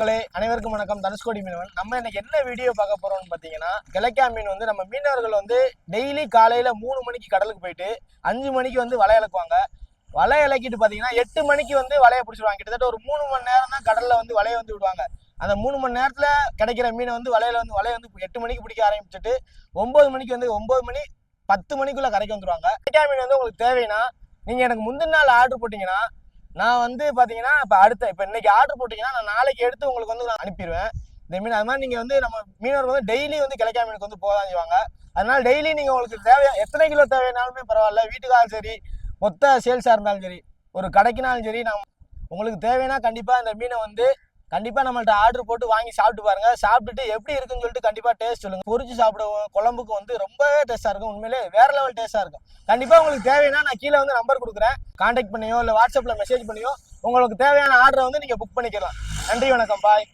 மக்களே அனைவருக்கும் வணக்கம். தனுஷ்கோடி மீனவன். நம்ம இன்னைக்கு என்ன வீடியோ பார்க்க போறோம்னு பார்த்தீங்கன்னா கிழக்கா மீன் வந்து நம்ம மீனவர்கள் வந்து டெய்லி காலையில மூணு மணிக்கு கடலுக்கு போயிட்டு அஞ்சு மணிக்கு வந்து வலை இழக்குவாங்க. வலை இலக்கிட்டு பார்த்தீங்கன்னா எட்டு மணிக்கு வந்து வலையை பிடிச்சிருவாங்க. கிட்டத்தட்ட ஒரு மூணு மணி நேரம் தான் கடல்ல வந்து வலையை வந்து விடுவாங்க. அந்த மூணு மணி நேரத்துல கிடைக்கிற மீனை வந்து வலையில வந்து வலையை வந்து எட்டு மணிக்கு பிடிக்க ஆரம்பிச்சுட்டு ஒன்பது மணிக்கு வந்து ஒன்பது மணி பத்து மணிக்குள்ள கரைக்கு வந்துருவாங்க. கிழக்கா மீன் வந்து உங்களுக்கு தேவைன்னா நீங்க எனக்கு முந்தின நாள் ஆர்டர் போட்டீங்கன்னா நான் வந்து பார்த்தீங்கன்னா இப்போ அடுத்த இப்போ இன்னைக்கு ஆர்டர் போட்டிங்கன்னா நான் நாளைக்கு எடுத்து உங்களுக்கு வந்து நான் அனுப்பிடுவேன் இந்த மீன் அது மாதிரி நீங்கள் வந்து நம்ம மீனவர்கள் வந்து டெய்லி வந்து கிழக்கா மீனுக்கு வந்து போதான் செய்வாங்க அதனால டெய்லி நீங்கள் உங்களுக்கு தேவையா எத்தனை கிலோ தேவையானாலுமே பரவாயில்ல. வீட்டுக்காலும் சரி மொத்த சேல்ஸாக இருந்தாலும் சரி ஒரு கடைக்குனாலும் சரி நான் உங்களுக்கு தேவைன்னா கண்டிப்பாக இந்த மீனை வந்து கண்டிப்பாக நம்மள்ட்ட ஆர்டர் போட்டு வாங்கி சாப்பிட்டு பாருங்க. சாப்பிட்டுட்டு எப்படி இருக்குன்னு சொல்லிட்டு கண்டிப்பாக டேஸ்ட் சொல்லுங்க. பொறிச்சு சாப்பிடுவோம் குழம்புக்கு வந்து ரொம்பவே டேஸ்ட்டாக இருக்கும். உண்மையிலே வேற லெவல் டேஸ்ட்டாக இருக்கும். கண்டிப்பாக உங்களுக்கு தேவைன்னா நான் கீழே வந்து நம்பர் கொடுக்குறேன். காண்டாக்ட் பண்ணியோ இல்லை வாட்ஸ்அப்பில் மெசேஜ் பண்ணியோ உங்களுக்கு தேவையான ஆர்டரை வந்து நீங்கள் புக் பண்ணிக்கலாம். நன்றி வணக்கம். பாய்